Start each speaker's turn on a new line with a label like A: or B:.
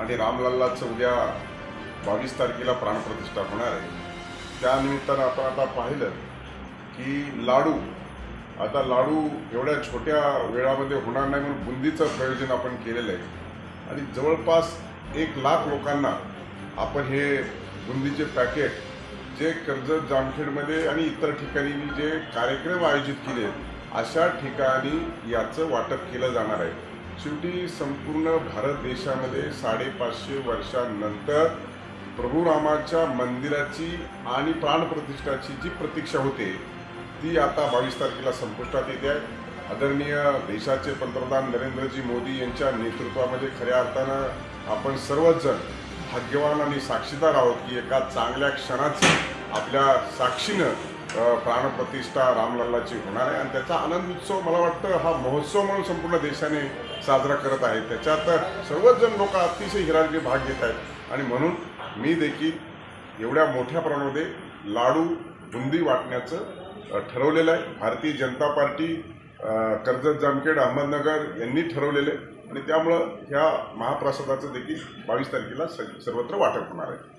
A: आणि उद्या बावीस तारखेला प्राणप्रतिष्ठा होणार आहे. त्यानिमित्तानं आपण आता पाहिलं की लाडू आता लाडू एवढ्या छोट्या वेळामध्ये होणार नाही म्हणून बुंदीचं प्रयोजन आपण केलेलं आहे. आणि जवळपास एक लाख लोकांना आपण हे बुंदीचे पॅकेट जे कर्जत जामखेडमध्ये आणि इतर ठिकाणी जे कार्यक्रम आयोजित केले अशा ठिकाणी याचं वाटप केलं जाणार आहे. शेवटी संपूर्ण भारत देशामध्ये साडेपाचशे वर्षांनंतर प्रभू रामाच्या मंदिराची आणि प्राणप्रतिष्ठाची जी प्रतीक्षा होते ती आता बावीस तारखेला संपुष्टात येते आहे. आदरणीय देशाचे पंतप्रधान नरेंद्रजी मोदी यांच्या नेतृत्वामध्ये खऱ्या अर्थानं आपण सर्वच जण भाग्यवान आणि साक्षीदार आहोत की एका चांगल्या क्षणाची आपल्या साक्षीनं प्राणप्रतिष्ठा रामलल्लाची होणार आहे. आणि त्याचा आनंद उत्सव मला वाटतं हा महोत्सव म्हणून संपूर्ण देशाने साजरा करत आहे. त्याच्यात सर्वच जण लोक अतिशय हिराजी भाग घेत आहेत. आणि म्हणून मी देखील एवढ्या मोठ्या प्रमाणामध्ये लाडू बुंदी वाटण्याचं ठरवलेलं आहे. भारतीय जनता पार्टी कर्जत जामखेड अहमदनगर यांनी ठरवलेले. आणि त्यामुळं ह्या महाप्रसादाचं देखील बावीस तारखेला स- सर्वत्र वाटप होणार आहे.